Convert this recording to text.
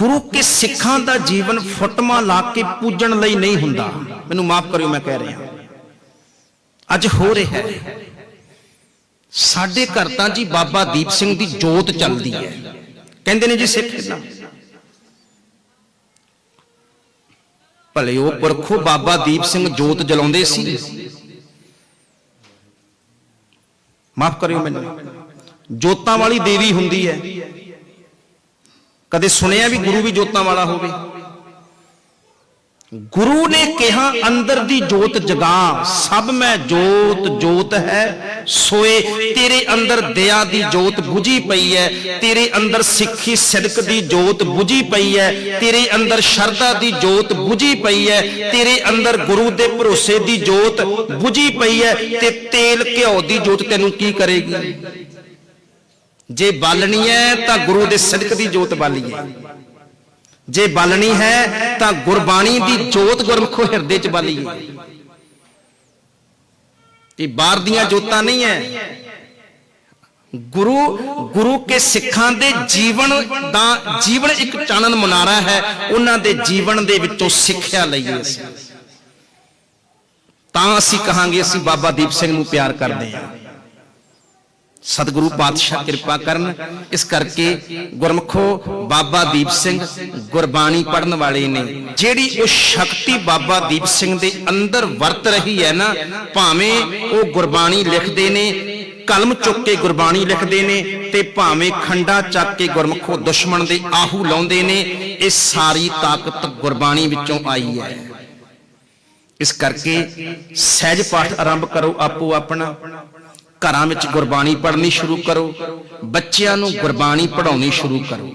ਗੁਰੂ ਕੇ ਸਿੱਖਾਂ ਦਾ ਜੀਵਨ ਫੁੱਟਮਾ ਲਾ ਕੇ ਪੂਜਣ ਲਈ ਨਹੀਂ ਹੁੰਦਾ। ਮੈਨੂੰ ਮਾਫ ਕਰਿਓ, ਮੈਂ ਕਹਿ ਰਿਹਾ। ਅੱਜ ਹੋ ਰਿਹਾ ਹੈ। ਸਾਡੇ ਘਰ ਤਾਂ ਜੀ ਬਾਬਾ ਦੀਪ ਸਿੰਘ ਦੀ ਜੋਤ ਚੱਲਦੀ ਹੈ। ਕਹਿੰਦੇ ਨੇ ਜੀ ਸਿੱਖ ਇਦਾਂ ਭਲੇ ਉਹ ਪੁਰਖੋ ਬਾਬਾ ਦੀਪ ਸਿੰਘ ਜੋਤ ਜਲਾਉਂਦੇ ਸੀ। ਮਾਫ ਕਰਿਓ ਮੈਨੂੰ। ਜੋਤਾਂ ਵਾਲੀ ਦੇਵੀ ਹੁੰਦੀ ਹੈ। ਕਦੇ ਸੁਣਿਆ ਵੀ ਗੁਰੂ ਵੀ ਜੋਤਾਂ ਵਾਲਾ ਹੋਵੇ? ਗੁਰੂ ਨੇ ਕਿਹਾ, ਅੰਦਰ ਦੀ ਜੋਤ ਜਗਾ, ਸਭ ਮੈਂ ਜੋਤ ਜੋਤ ਹੈ, ਸੋਏ, ਤੇਰੇ ਅੰਦਰ ਦਇਆ ਦੀ ਜੋਤ 부ਝੀ ਪਈ ਹੈ, ਤੇਰੇ ਅੰਦਰ ਸਿੱਖੀ ਸਿਦਕ ਦੀ ਜੋਤ ਬੁਝੀ ਪਈ ਹੈ, ਤੇਰੇ ਅੰਦਰ ਸ਼ਰਧਾ ਦੀ ਜੋਤ ਬੁਝੀ ਪਈ ਹੈ, ਤੇਰੇ ਅੰਦਰ ਗੁਰੂ ਦੇ ਭਰੋਸੇ ਦੀ ਜੋਤ ਬੁਝੀ ਪਈ ਹੈ ਤੇ ਤੇਲ ਘਿਓ ਦੀ ਜੋਤ ਤੈਨੂੰ ਕੀ ਕਰੇਗੀ? ਜੇ ਬਾਲਣੀ ਹੈ ਤਾਂ ਗੁਰੂ ਦੇ ਸਦਕ ਦੀ ਜੋਤ ਬਾਲੀਏ ਜੇ ਬਾਲਣੀ ਹੈ ਤਾਂ ਗੁਰਬਾਣੀ ਦੀ ਜੋਤ ਗੁਰਮਖੋ ਹਿਰਦੇ ਚ ਬਾਲੀਏ ਇਹ ਬਾਹਰ ਦੀਆਂ ਜੋਤਾਂ ਨਹੀਂ ਹੈ। ਗੁਰੂ ਗੁਰੂ ਕੇ ਸਿੱਖਾਂ ਦੇ ਜੀਵਨ ਦਾ, ਜੀਵਨ ਇੱਕ ਚਾਨਣ ਮਨਾਰਾ ਹੈ। ਉਹਨਾਂ ਦੇ ਜੀਵਨ ਦੇ ਵਿੱਚੋਂ ਸਿੱਖਿਆ ਲਈਏ ਅਸੀਂ। ਤਾਂ ਅਸੀਂ ਕਹਾਂਗੇ, ਅਸੀਂ ਬਾਬਾ ਦੀਪ ਸਿੰਘ ਨੂੰ ਪਿਆਰ ਕਰਦੇ ਹਾਂ। ਸਤਿਗੁਰੂ ਪਾਤਸ਼ਾਹ ਕਿਰਪਾ ਕਰਨ। ਇਸ ਕਰਕੇ ਗੁਰਮਖੋ ਬਾਬਾ ਦੀਪ ਸਿੰਘ ਗੁਰਬਾਣੀ ਪੜਨ ਵਾਲੇ ਨੇ। ਜਿਹੜੀ ਉਹ ਸ਼ਕਤੀ ਬਾਬਾ ਦੀਪ ਸਿੰਘ ਦੇ ਅੰਦਰ ਵਰਤ ਰਹੀ ਹੈ ਨਾ, ਭਾਵੇਂ ਉਹ ਗੁਰਬਾਣੀ ਲਿਖਦੇ ਨੇ, ਕਲਮ ਚੁੱਕ ਕੇ ਗੁਰਬਾਣੀ ਲਿਖਦੇ ਨੇ ਤੇ ਭਾਵੇਂ ਖੰਡਾ ਚੱਕ ਕੇ ਗੁਰਮਖੋ ਦੁਸ਼ਮਣ ਦੇ ਆਹੂ ਲਾਉਂਦੇ ਨੇ, ਇਹ ਸਾਰੀ ਤਾਕਤ ਗੁਰਬਾਣੀ ਵਿੱਚੋਂ ਆਈ ਹੈ। ਇਸ ਕਰਕੇ ਸਹਿਜ ਪਾਠ ਆਰੰਭ ਕਰੋ ਆਪੋ ਆਪਣਾ। ਘਰਾਂ ਵਿੱਚ ਗੁਰਬਾਣੀ ਪੜ੍ਹਨੀ ਸ਼ੁਰੂ ਕਰੋ ਬੱਚਿਆਂ ਨੂੰ ਗੁਰਬਾਣੀ ਪੜ੍ਹਾਉਣੀ ਸ਼ੁਰੂ ਕਰੋ।